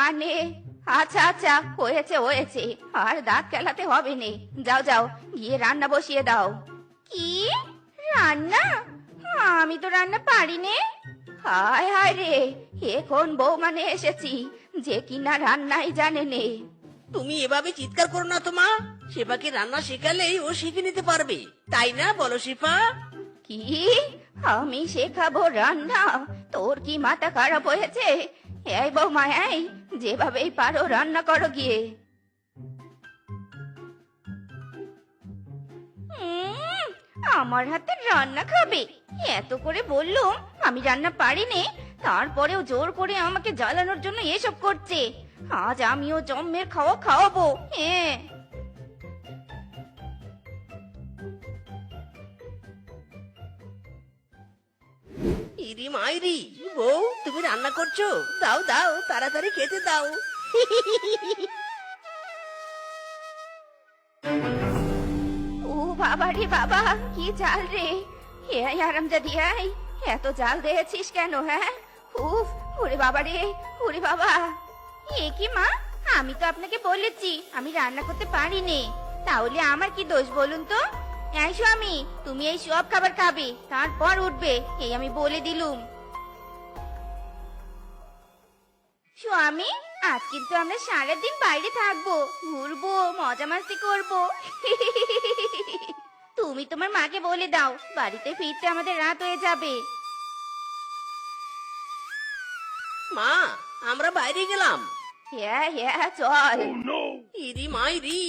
মানে? আচ্ছা আচ্ছা হয়েছে হয়েছে। আর দাঁত খেলাতে হবে নে যাও যাও গিয়ে রান্না বসিয়ে দাও। কি? রান্না? আমি তো রান্না পারি নে হায় হায় রে এখন বউ মানে এসেছি যে কিনা রান্নাই জানে নে তুমি এভাবে চিৎকার করো না তো মা। শেফাকে রান্না শেখালেই ও শিখে নিতে পারবে। তাই না বলো শিফা? কি? আমি শেখাবো রান্না? তোর কি মাথা খারাপ হয়েছে? এই বৌমা এই, যেভাবেই পারো রান্না করো গিয়ে। আমার হাতে রান্না খাবে। এত করে বললুম, আমি রান্না পারিনি, তারপরেও জোর করে আমাকে জ্বালানোর জন্য এসব করছে। আজ আমিও জম্মের খাওয়া খাওয়াবো হ্যাঁ। ইরি মাইরি বউ, তুমি রান্না করছ? দাও দাও, তাড়াতাড়ি খেতে দাও। ও বাবা রে বাবা, কি রে। হে আরাম জাদি আই, এত জাল দিয়েছিস কেন হ্যাঁ? উফ, ওরে বাবা রে, ওরে বাবা। এ কি মা, আমি তো আপনাকে বলেছি, আমি রান্না করতে পারিনি। তাহলে আমার কি দোষ বলুন তো? এই স্বামী তুমি এই সব খাবার খাবে তারপর উঠবে এই আমি বলে দিলুম। স্বামী আজ কিন্তু আমরা সারাদিন বাইরে থাকব ঘুরবো মজা মাস্তি করব। তুমি তোমার মাকে বলে দাও বাড়িতে ফিরতে আমাদের রাত হয়ে যাবে। মা আমরা বাইরে গেলাম। হ্যাঁ হ্যাঁ চল। ইরি মাইরি